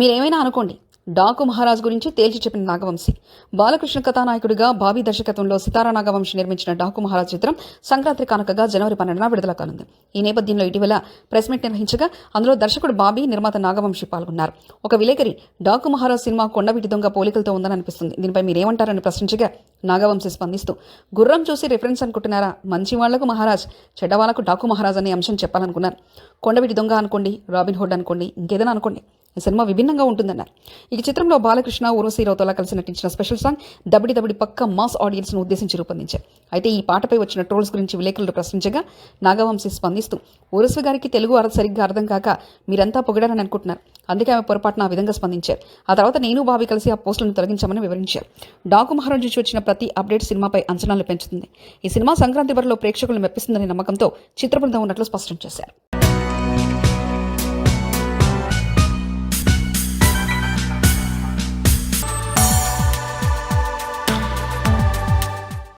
మీరేమైనా అనుకోండి డాకు మహారాజ్ గురించి తేల్చి చెప్పిన నాగవంశి బాలకృష్ణ కథానాయకుడిగా బాబీ దర్శకత్వంలో సితారా నాగవంశి నిర్మించిన డాకు మహారాజ్ చిత్రం సంక్రాంతి కానుకగా జనవరి పన్నెండున విడుదల కానుంది. ఈ నేపథ్యంలో ఇటీవల ప్రెస్ మీట్ నిర్వహించగా అందులో దర్శకుడు బాబీ నిర్మాత నాగవంశి పాల్గొన్నారు. ఒక విలేకరి డాకు మహారాజ్ సినిమా కొండవీటి దొంగ పోలికలతో ఉందని అనిపిస్తుంది. దీనిపై మీరేమంటారని ప్రశ్నించగా నాగవంశి స్పందిస్తూ గుర్రం చూసి రిఫరెన్స్ అనుకుంటున్నారా? మంచి వాళ్ళకు మహారాజ్ చెడ్డవాళ్ళకు డాకు మహారాజ్ అనే అంశం చెప్పాలనుకున్నారు. కొండవీటి దొంగ అనుకోండి రాబిన్ హుడ్ అనుకోండి ఇంకేదైనా అనుకోండి. ఈ సినిమా విభిన్నంగా ఉంటుందన్నారు. ఈ చిత్రంలో బాలకృష్ణ ఊర్వశీ రౌతలా కలిసి నటించిన స్పెషల్ సాంగ్ దబిడి దబిడి పక్క మాస్ ఆడియన్స్ను ఉద్దేశించి రూపొందించారు. అయితే ఈ పాటపై వచ్చిన ట్రోల్స్ గురించి విలేకరులు ప్రశ్నించగా నాగవంశీ స్పందిస్తూ ఉరస్వి గారికి తెలుగు అర్థం సరిగ్గా అర్థం కాక మీరంతా పొగిడారని అనుకుంటున్నారు. అందుకే ఆమె పొరపాటున ఆ విధంగా స్పందించారు. ఆ తర్వాత నేను బాబీ కలిసి ఆ పోస్టులను తొలగించామని వివరించారు. డాకు మహారాజ్ నుంచి వచ్చిన ప్రతి అప్డేట్ సినిమాపై అంచనాలు పెంచుతుంది. ఈ సినిమా సంక్రాంతి వరలో ప్రేక్షకులను మెప్పిస్తుందనే నమ్మకంతో చిత్ర బృందం ఉన్నట్లు స్పష్టం చేశారు.